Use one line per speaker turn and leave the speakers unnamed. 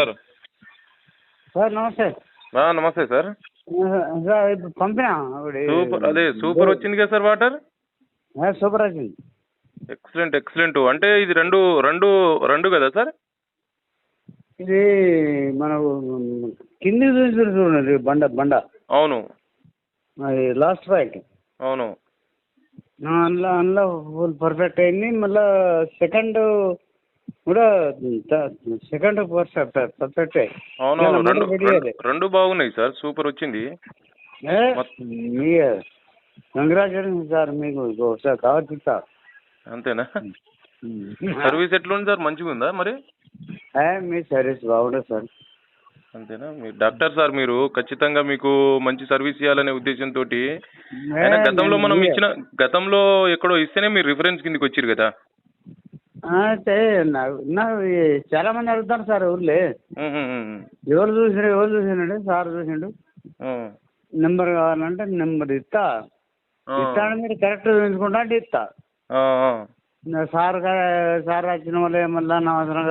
Sir.
Sir నమస్తే.
నమస్తే sir.
Sir ఇప్పుడు పంపినా?
సూపర్ అదే సూపర్ వచ్చింది కదా సార్ వాటర్?
సూపర్ వచ్చింది.
Excellent excellent. అంటే ఇది రెండు రెండు రెండు కదా సార్?
ఇది మన కింది చూసి చూడండి బండ బండ.
అవును.
అది లాస్ట్ పాయింట్
అవును.
అందులో అందులో ఫుల్ పర్ఫెక్ట్ అయింది. మళ్ళా సెకండ్ కూడా సెకండ్ పర్ఫెక్ట్ పర్ఫెక్ట్
అవును రెండు రెండు- బాగున్నాయి సార్ సూపర్ వచ్చింది.
మీ కంగ్రాచులేషన్ సార్ మీకు ఒకసారి కావచ్చు సార్
అంతేనా? సర్వీస్ ఎట్లుంది సార్ మంచిగా ఉందా మరి?
మీ సర్వీస్ బాగుంటుంది సార్.
అంతేనా? మీరు డాక్టర్ సార్ మీరు ఖచ్చితంగా మీకు మంచి సర్వీస్ ఇవ్వాలనే ఉద్దేశంతో అయినా గతంలో మనం ఇచ్చిన గతంలో ఎక్కడో ఇస్తేనే మీరు రిఫరెన్స్ కిందకి వచ్చారు కదా.
అయితే నాకు చాలా మంది అడుగుతారు సార్ ఊర్లే. ఎవరు చూసినాడు ఎవరు చూసినాడు సార్ చూసిండు. నెంబర్ కావాలంటే నెంబర్ ఇస్తా.
ఆ,
ఇస్తాను మీరు కరెక్ట్ చూపించుకుంటా అంటే ఇస్తా. సార్ సార్ వచ్చిన వాళ్ళే మళ్ళీ అనవసరంగా